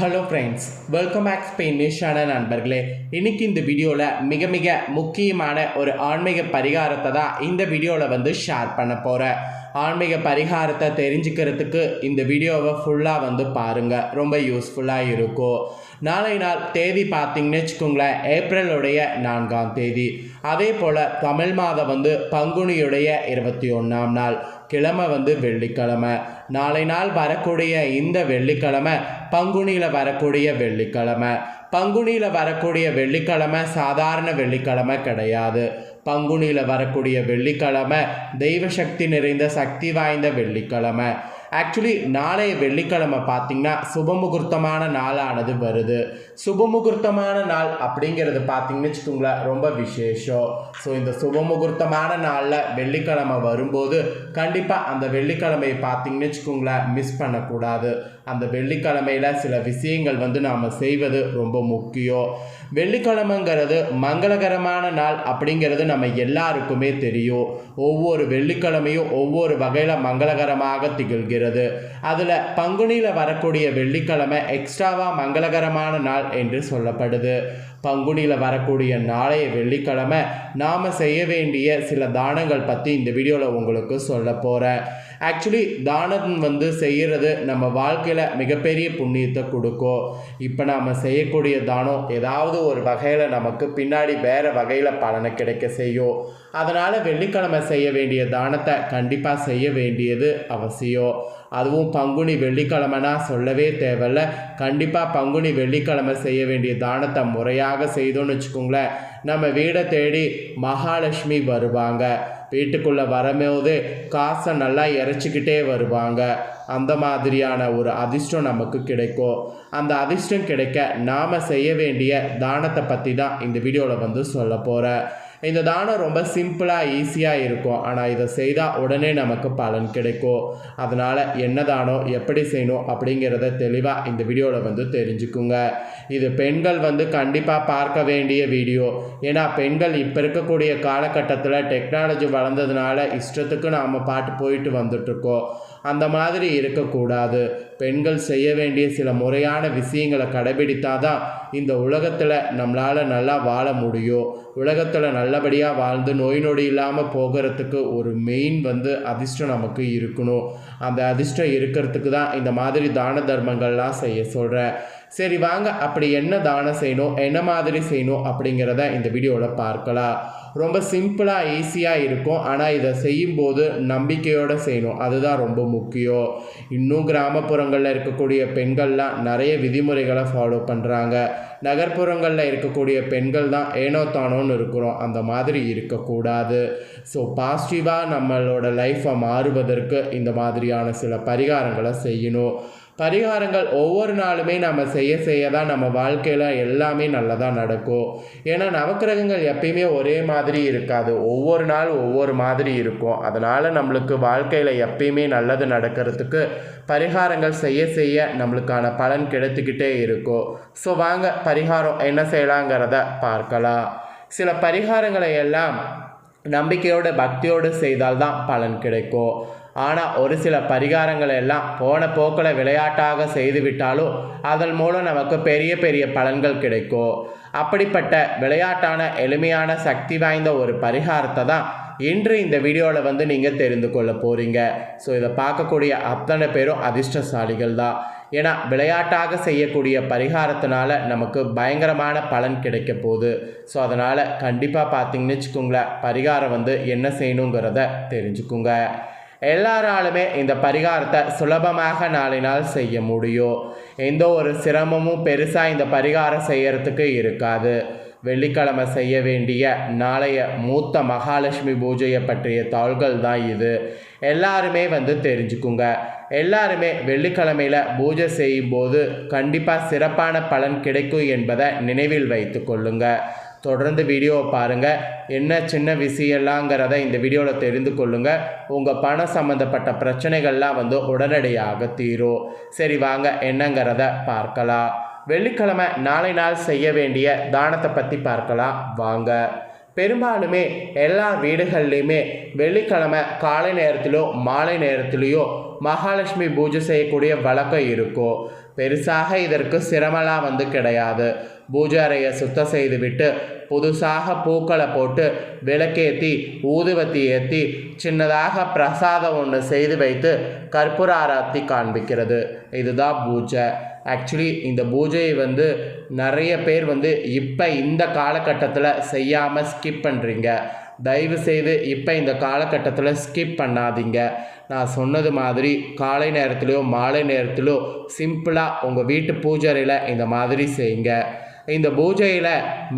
Hello friends welcome back ஸ்பெயினிஷான நண்பர்களே. இன்னைக்கு இந்த வீடியோவில் மிக மிக முக்கியமான ஒரு ஆன்மீக பரிகாரத்தை தான் இந்த வீடியோவில் வந்து ஷேர் பண்ண போகிறேன் ஆன்மீக பரிகாரத்தை தெரிஞ்சுக்கிறதுக்கு இந்த வீடியோவை ஃபுல்லாக வந்து பாருங்கள் ரொம்ப யூஸ்ஃபுல்லாக இருக்கும். நாளை நாள் தேதி பார்த்தீங்கன்னு வச்சுக்கோங்களேன் ஏப்ரலுடைய நான்காம் தேதி. அதே போல் தமிழ் மாதம் வந்து பங்குனியுடைய இருபத்தி ஒன்றாம் நாள். கிழமை வந்து வெள்ளிக்கிழமை. நாளை நாள் வரக்கூடிய இந்த வெள்ளிக்கிழமை பங்குனியில் வரக்கூடிய வெள்ளிக்கிழமை. பங்குனியில் வரக்கூடிய வெள்ளிக்கிழமை சாதாரண வெள்ளிக்கிழமை கிடையாது. பங்குனியில் வரக்கூடிய வெள்ளிக்கிழமை தெய்வ சக்தி நிறைந்த சக்தி வாய்ந்த வெள்ளிக்கிழமை. ஆக்சுவலி நாளைய வெள்ளிக்கிழமை பார்த்தீங்கன்னா சுபமுகூர்த்தமான நாளானது வருது. சுபமுகூர்த்தமான நாள் அப்படிங்கிறது பார்த்தீங்கன்னு வச்சுக்கோங்களேன் ரொம்ப விசேஷம். ஸோ இந்த சுபமுகூர்த்தமான நாளில் வெள்ளிக்கிழமை வரும்போது கண்டிப்பாக அந்த வெள்ளிக்கிழமையை பார்த்தீங்கன்னு வச்சுக்கோங்களேன் மிஸ் பண்ணக்கூடாது. அந்த வெள்ளிக்கிழமையில் சில விஷயங்கள் வந்து நாம் செய்வது ரொம்ப முக்கியம். வெள்ளிக்கிழமைங்கிறது மங்களகரமான நாள் அப்படிங்கிறது நம்ம எல்லாருக்குமே தெரியும். ஒவ்வொரு வெள்ளிக்கிழமையும் ஒவ்வொரு வகையில் மங்களகரமாக திகழ்கிறது. அதில் பங்குனியில் வரக்கூடிய வெள்ளிக்கிழமை எக்ஸ்ட்ராவாக மங்களகரமான நாள் என்று சொல்லப்படுது. பங்குனியில் வரக்கூடிய நாளைய வெள்ளிக்கிழமை நாம் செய்ய வேண்டிய சில தானங்கள் பற்றி இந்த வீடியோவில் உங்களுக்கு சொல்ல போகிறேன் ஆக்சுவலி தானம் வந்து செய்கிறது நம்ம வாழ்க்கையில் மிகப்பெரிய புண்ணியத்தை கொடுக்கும். இப்போ நாம் செய்யக்கூடிய தானம் ஏதாவது ஒரு வகையில் நமக்கு பின்னாடி வேறு வகையில் பலனை கிடைக்க செய்யும். அதனால் வெள்ளிக்கிழமை செய்ய வேண்டிய தானத்தை கண்டிப்பாக செய்ய வேண்டியது அவசியம். அதுவும் பங்குனி வெள்ளிக்கிழமைனா சொல்லவே தேவையில்ல. கண்டிப்பாக பங்குனி வெள்ளிக்கிழமை செய்ய வேண்டிய தானத்தை முறையாக செய்தோன்னு வச்சுக்கோங்களேன். நம்ம வீடை தேடி மகாலட்சுமி வருவாங்க. வீட்டுக்குள்ளே வரும்போது காசை நல்லா இறைச்சிக்கிட்டே வருவாங்க. அந்த மாதிரியான ஒரு அதிர்ஷ்டம் நமக்கு கிடைக்கும். அந்த அதிர்ஷ்டம் கிடைக்க நாம் செய்ய வேண்டிய தானத்தை பற்றி தான் இந்த வீடியோவில் வந்து சொல்ல போகிறேன் இந்த தானம் ரொம்ப சிம்பிளாக ஈஸியாக இருக்கும். ஆனால் இதை செய்தால் உடனே நமக்கு பலன் கிடைக்கும். அதனால் என்ன தானம் எப்படி செய்யணும் அப்படிங்கிறத தெளிவாக இந்த வீடியோவில் வந்து தெரிஞ்சுக்குங்க. இது பெண்கள் வந்து கண்டிப்பாக பார்க்க வேண்டிய வீடியோ. ஏன்னா பெண்கள் இப்போ இருக்கக்கூடிய காலகட்டத்தில் டெக்னாலஜி வளர்ந்ததுனால இஷ்டத்துக்கு நாம் பாட்டு போயிட்டு வந்துட்டுருக்கோம் அந்த மாதிரி இருக்கக்கூடாது. பெண்கள் செய்ய வேண்டிய சில முறையான விஷயங்களை கடைபிடித்தாதான் இந்த உலகத்தில் நம்மளால் நல்லா வாழ முடியும். உலகத்தில் நல்லபடியாக வாழ்ந்து நோய் நொடி இல்லாமல் போகிறதுக்கு ஒரு மெயின் வந்து அதிர்ஷ்டம் நமக்கு இருக்கணும். அந்த அதிர்ஷ்டம் இருக்கிறதுக்கு தான் இந்த மாதிரி தான தர்மங்கள்லாம் செய்ய சொல்கிறேன் சரி வாங்க அப்படி என்ன தானம் செய்யணும் என்ன மாதிரி செய்யணும் அப்படிங்கிறத இந்த வீடியோவில் பார்க்கலாம். ரொம்ப சிம்பிளாக ஈஸியாக இருக்கும். ஆனால் இதை செய்யும்போது நம்பிக்கையோடு செய்யணும். அதுதான் ரொம்ப முக்கியம். இன்னும் கிராமப்புறங்களில் இருக்கக்கூடிய பெண்கள்லாம் நிறைய விதிமுறைகளை ஃபாலோ பண்ணுறாங்க நகர்ப்புறங்களில் இருக்கக்கூடிய பெண்கள் தான் ஏனோ தானோன்னு இருக்கிறோம். அந்த மாதிரி இருக்கக்கூடாது. ஸோ பாசிட்டிவாக நம்மளோட லைஃப்பை மாறுவதற்கு இந்த மாதிரியான சில பரிகாரங்களை செய்யணும். பரிகாரங்கள் ஒவ்வொரு நாளுமே நம்ம செய்ய செய்ய தான் நம்ம வாழ்க்கையில் எல்லாமே நல்லதாக நடக்கும். ஏன்னா நவக்கிரகங்கள் எப்பயுமே ஒரே மாதிரி மாதிரி இருக்காது. ஒவ்வொரு நாள் ஒவ்வொரு மாதிரி இருக்கும். அதனால் நம்மளுக்கு வாழ்க்கையில் எப்பயுமே நல்லது நடக்கிறதுக்கு பரிகாரங்கள் செய்ய செய்ய நம்மளுக்கான பலன் கிடைத்துக்கிட்டே இருக்கும். ஸோ வாங்க பரிகாரம் என்ன செய்யலாங்கிறத பார்க்கலாம். சில பரிகாரங்களை எல்லாம் நம்பிக்கையோடு பக்தியோடு செய்தால்தான் பலன் கிடைக்கும். ஆனால் ஒரு சில பரிகாரங்களை எல்லாம் போன போக்கில் விளையாட்டாக செய்துவிட்டாலும் அதன் மூலம் நமக்கு பெரிய பெரிய பலன்கள் கிடைக்கும். அப்படிப்பட்ட விளையாட்டான எளிமையான சக்தி வாய்ந்த ஒரு பரிகாரத்தை தான் இன்று இந்த வீடியோவில் வந்து நீங்கள் தெரிந்து கொள்ள போகிறீங்க ஸோ இதை பார்க்கக்கூடிய அத்தனை பேரும் அதிர்ஷ்டசாலிகள் தான். ஏன்னா விளையாட்டாக செய்யக்கூடிய பரிகாரத்தினால நமக்கு பயங்கரமான பலன் கிடைக்க போகுது. ஸோ அதனால் கண்டிப்பாக பார்த்தீங்கன்னு வச்சுக்கோங்களேன் பரிகாரம் வந்து என்ன செய்யணுங்கிறத தெரிஞ்சுக்குங்க. எல்லாராலுமே இந்த பரிகாரத்தை சுலபமாக நாளினால் செய்ய முடியும். எந்த ஒரு சிரமமும் பெருசாக இந்த பரிகாரம் செய்யறதுக்கு இருக்காது. வெள்ளிக்கிழமை செய்ய வேண்டிய நாளைய மூத்த மகாலட்சுமி பூஜையை பற்றிய தாள்கள் தான் இது. எல்லாருமே வந்து தெரிஞ்சுக்குங்க. எல்லாருமே வெள்ளிக்கிழமையில் பூஜை செய்யும்போது கண்டிப்பாக சிறப்பான பலன் கிடைக்கும் என்பதை நினைவில் வைத்து கொள்ளுங்கள் தொடர்ந்து வீடியோவை பாருங்கள் என்ன சின்ன விஷயம்லாங்கிறத இந்த வீடியோவில் தெரிந்து கொள்ளுங்கள் உங்கள் பணம் சம்மந்தப்பட்ட பிரச்சனைகள்லாம் வந்து உடனடியாக தீரும். சரி வாங்க என்னங்கிறத பார்க்கலாம். வெள்ளிக்கிழமை நாளை நாள் செய்ய வேண்டிய தானத்தை பற்றி பார்க்கலாம். வாங்க. பெரும்பாலுமே எல்லா வீடுகள்லையுமே வெள்ளிக்கிழமை காலை நேரத்திலோ மாலை நேரத்திலேயோ மகாலட்சுமி பூஜை செய்யக்கூடிய வழக்கம் இருக்கும். பெருசாக இதற்கு சிரமலாம் வந்து கிடையாது. பூஜை அறையை சுத்தம் செய்துவிட்டு புதுசாக பூக்களை போட்டு விளக்கேற்றி ஊதுவத்தி ஏற்றி சின்னதாக பிரசாதம் ஒன்று செய்து வைத்து கற்பூர ஆராத்தி காண்பிக்கிறது. இதுதான் பூஜை. ஆக்சுவலி இந்த பூஜையை வந்து நிறைய பேர் வந்து இப்போ இந்த காலகட்டத்தில் செய்யாமல் ஸ்கிப் பண்ணுறீங்க தயவு செய்து இப்போ இந்த காலகட்டத்தில் ஸ்கிப் பண்ணாதீங்க. நான் சொன்னது மாதிரி காலை நேரத்துலையோ மாலை நேரத்திலோ சிம்பிளாக உங்கள் வீட்டு பூஜையில் இந்த மாதிரி செய்யுங்க. இந்த பூஜையில்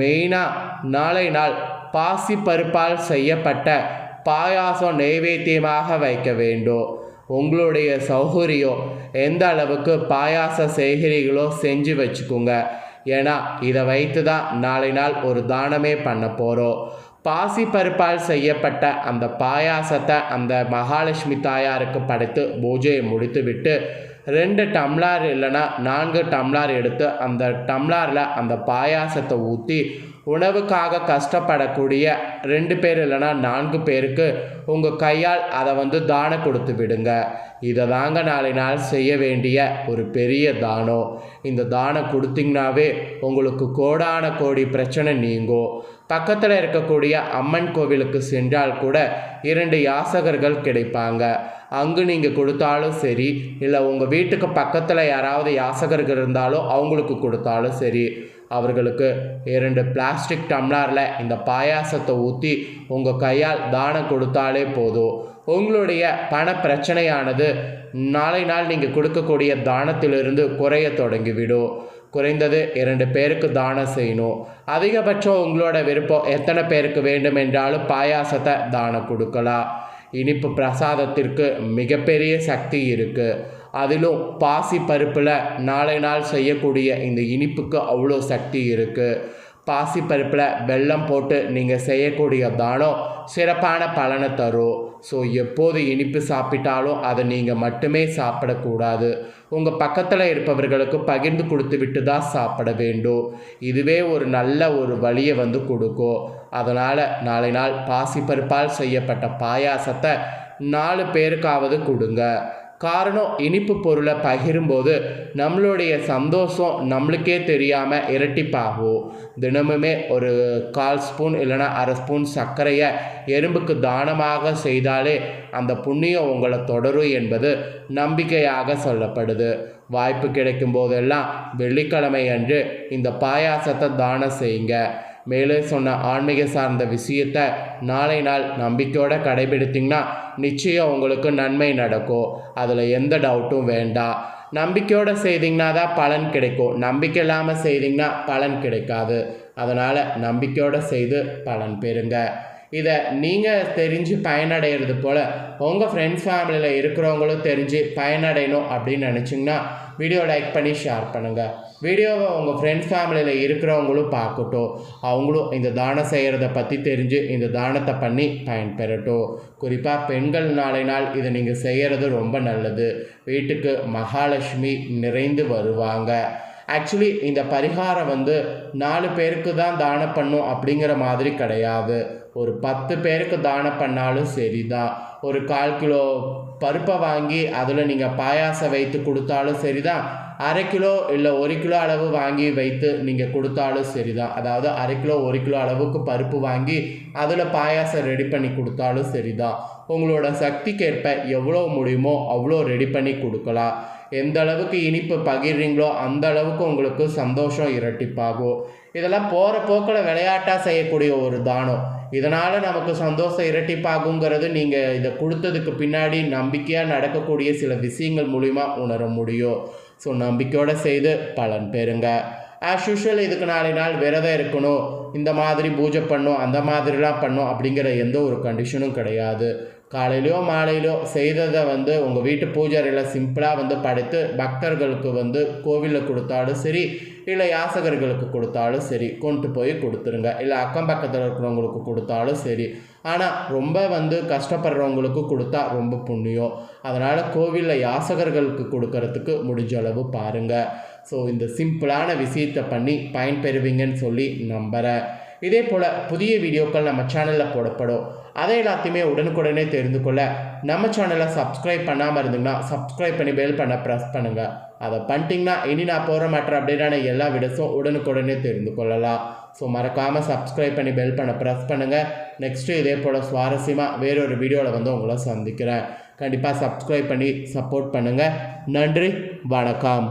மெயினாக நாளை நாள் பாசி பருப்பால் செய்யப்பட்ட பாயாசம் நைவேத்தியமாக வைக்க வேண்டும். உங்களுடைய சௌகரியம் எந்த அளவுக்கு பாயாசம் செய்கிறீர்களோ செஞ்சு வச்சுக்கோங்க. ஏன்னா இதை வைத்து தான் நாளை நாள் ஒரு தானமே பண்ண போகிறோம் பாசி பருப்பால் செய்யப்பட்ட அந்த பாயாசத்தை அந்த மகாலட்சுமி தாயாருக்கு படைத்து பூஜையை முடித்துவிட்டு ரெண்டு டம்ளார் இல்லைன்னா நான்கு டம்ளார் எடுத்து அந்த டம்ளாரில் அந்த பாயாசத்தை ஊற்றி உணவுக்காக கஷ்டப்படக்கூடிய ரெண்டு பேர் இல்லைன்னா நான்கு பேருக்கு உங்கள் கையால் அதை வந்து தானம் கொடுத்து விடுங்க. இதை தாங்க நாளை நாள் செய்ய வேண்டிய ஒரு பெரிய தானம். இந்த தானம் கொடுத்தீங்கனாவே உங்களுக்கு கோடான கோடி பிரச்சனை நீங்கும். பக்கத்தில் இருக்கக்கூடிய அம்மன் கோவிலுக்கு சென்றால் கூட இரண்டு யாசகர்கள் கிடைப்பாங்க. அங்கு நீங்கள் கொடுத்தாலும் சரி இல்லை உங்கள் வீட்டுக்கு பக்கத்தில் யாராவது யாசகர்கள் இருந்தாலும் அவங்களுக்கு கொடுத்தாலும் சரி அவர்களுக்கு இரண்டு பிளாஸ்டிக் டம்ளாரில் இந்த பாயாசத்தை ஊற்றி உங்கள் கையால் தானம் கொடுத்தாலே போதும். உங்களுடைய பண பிரச்சனையானது நாளை நாள் நீங்கள் கொடுக்கக்கூடிய தானத்திலிருந்து குறைய தொடங்கிவிடும். குறைந்தது இரண்டு பேருக்கு தானம் செய்யணும். அதிகபட்சம் உங்களோட விருப்பம் எத்தனை பேருக்கு வேண்டும் என்றாலும் பாயாசத்தை தானம் கொடுக்கலாம். இனிப்பு பிரசாதத்திற்கு மிகப்பெரிய சக்தி இருக்குது அதிலும் பாசி பருப்பில் நாளை நாள் செய்யக்கூடிய இந்த இனிப்புக்கு அவ்வளோ சக்தி இருக்குது பாசி பருப்பில் வெல்லம் போட்டு நீங்கள் செய்யக்கூடிய தானம் சிறப்பான பலனை தரும். ஸோ எப்போது இனிப்பு சாப்பிட்டாலும் அதை நீங்கள் மட்டுமே சாப்பிடக்கூடாது. உங்கள் பக்கத்தில் இருப்பவர்களுக்கு பகிர்ந்து கொடுத்து விட்டு தான் சாப்பிட வேண்டும். இதுவே ஒரு நல்ல ஒரு வழியை வந்து கொடுக்கும். அதனால் நாளை நாள் பாசிப்பருப்பால் செய்யப்பட்ட பாயாசத்தை நாலு பேருக்காவது கொடுங்க. காரணம் இனிப்பு பொருளை பகிரும்போது நம்மளுடைய சந்தோஷம் நம்மளுக்கே தெரியாமல் இரட்டிப்பாகும். தினமுமே ஒரு கால் ஸ்பூன் இல்லைனா அரை ஸ்பூன் சர்க்கரையை எறும்புக்கு தானமாக செய்தாலே அந்த புண்ணியம் உங்களை தொடரும் என்பது நம்பிக்கையாக சொல்லப்படுது. வாய்ப்பு கிடைக்கும் போதெல்லாம் வெள்ளிக்கிழமை அன்று இந்த பாயாசத்தை தானம் செய்யுங்க. மேலே சொன்ன ஆன்மீக சார்ந்த விஷயத்தை நாளை நாள் நம்பிக்கையோடு கடைபிடித்திங்கன்னா நிச்சயம் உங்களுக்கு நன்மை நடக்கும். அதில் எந்த டவுட்டும் வேண்டாம். நம்பிக்கையோடு செய்திங்கன்னா தான் பலன் கிடைக்கும். நம்பிக்கை இல்லாமல் செய்திங்கன்னா பலன் கிடைக்காது. அதனால் நம்பிக்கையோடு செய்து பலன் பெறுங்க. இதை நீங்கள் தெரிஞ்சு பயனடைகிறது போல் உங்கள் ஃப்ரெண்ட்ஸ் ஃபேமிலியில் இருக்கிறவங்களும் தெரிஞ்சு பயனடையணும் அப்படின்னு நினச்சிங்கன்னா வீடியோ லைக் பண்ணி ஷேர் பண்ணுங்கள் வீடியோவை உங்கள் ஃப்ரெண்ட்ஸ் ஃபேமிலியில் இருக்கிறவங்களும் பார்க்கட்டும். அவங்களும் இந்த தானம் செய்கிறத பற்றி தெரிஞ்சு இந்த தானத்தை பண்ணி பயன்பெறட்டும். குறிப்பாக பெண்கள் நாளை நாள் இதை நீங்கள் செய்கிறது ரொம்ப நல்லது. வீட்டுக்கு மகாலட்சுமி நிறைந்து வருவாங்க. ஆக்சுவலி இந்த பரிகாரம் வந்து நாலு பேருக்கு தான் தானம் பண்ணும் அப்படிங்கிற மாதிரி கிடையாது. ஒரு பத்து பேருக்கு தானம் பண்ணாலும் சரி தான் ஒரு கால் கிலோ பருப்பை வாங்கி அதில் நீங்கள் பாயாசம் வைத்து கொடுத்தாலும் சரி தான் அரை கிலோ இல்லை ஒரு கிலோ அளவு வாங்கி வைத்து நீங்கள் கொடுத்தாலும் சரி தான் அதாவது அரை கிலோ ஒரு கிலோ அளவுக்கு பருப்பு வாங்கி அதில் பாயாசம் ரெடி பண்ணி கொடுத்தாலும் சரி தான் உங்களோட சக்திக்கேற்ப எவ்வளோ முடியுமோ அவ்வளோ ரெடி பண்ணி கொடுக்கலாம். எந்த அளவுக்கு இனிப்பு பகிர்றீங்களோ அந்த அளவுக்கு உங்களுக்கு சந்தோஷம் இரட்டிப்பாகும். இதெல்லாம் போகிற போக்கில் விளையாட்டாக செய்யக்கூடிய ஒரு தானம். இதனால் நமக்கு சந்தோஷம் இரட்டிப்பாகுங்கிறது நீங்கள் இதை கொடுத்ததுக்கு பின்னாடி நம்பிக்கையாக நடக்கக்கூடிய சில விஷயங்கள் மூலிமா உணர முடியும். ஸோ நம்பிக்கையோடு செய்து பலன் பெறுங்க. ஆஸ் யூஷுவல் இதுக்கு நாளை நாள் விரதம் இருக்கணும். இந்த மாதிரி பூஜை பண்ணும் அந்த மாதிரிலாம் பண்ணும் அப்படிங்கிற எந்த ஒரு கண்டிஷனும் கிடையாது. காலையிலையோ மாலையிலையோ செய்ததை வந்து உங்கள் வீட்டு பூஜாரியில் சிம்பிளாக வந்து படைத்து பக்தர்களுக்கு வந்து கோவிலில் கொடுத்தாலும் சரி இல்லை யாசகர்களுக்கு கொடுத்தாலும் சரி கொண்டு போய் கொடுத்துருங்க. இல்லை அக்கம் பக்கத்தில் இருக்கிறவங்களுக்கு கொடுத்தாலும் சரி. ஆனால் ரொம்ப வந்து கஷ்டப்படுறவங்களுக்கு கொடுத்தா ரொம்ப புண்ணியம். அதனால் கோவிலில் யாசகர்களுக்கு கொடுக்கறதுக்கு முடிஞ்ச அளவு பாருங்கள் ஸோ இந்த சிம்பிளான விஷயத்தை பண்ணி பயன்பெறுவீங்கன்னு சொல்லி நம்புகிறேன் இதே போல் புதிய வீடியோக்கள் நம்ம சேனலில் போடப்படும். அதை எல்லாத்தையுமே உடனுக்குடனே தெரிந்து கொள்ள நம்ம சேனலை சப்ஸ்கிரைப் பண்ணாமல் இருந்தீங்கன்னா சப்ஸ்கிரைப் பண்ணி பெல் பண்ண ப்ரெஸ் பண்ணுங்கள் அதை பண்ணிட்டீங்கன்னா இனி நான் போகிற மற்ற அப்டேட்டான எல்லா வீடியோஸும் உடனுக்குடனே தெரிந்து கொள்ளலாம். ஸோ மறக்காமல் சப்ஸ்கிரைப் பண்ணி பெல் பண்ண ப்ரெஸ் பண்ணுங்கள் நெக்ஸ்ட்டு இதே போல் சுவாரஸ்யமாக வேறொரு வீடியோவில் வந்து உங்களை சந்திக்கிறேன். கண்டிப்பாக சப்ஸ்கிரைப் பண்ணி சப்போர்ட் பண்ணுங்கள் நன்றி வணக்கம்.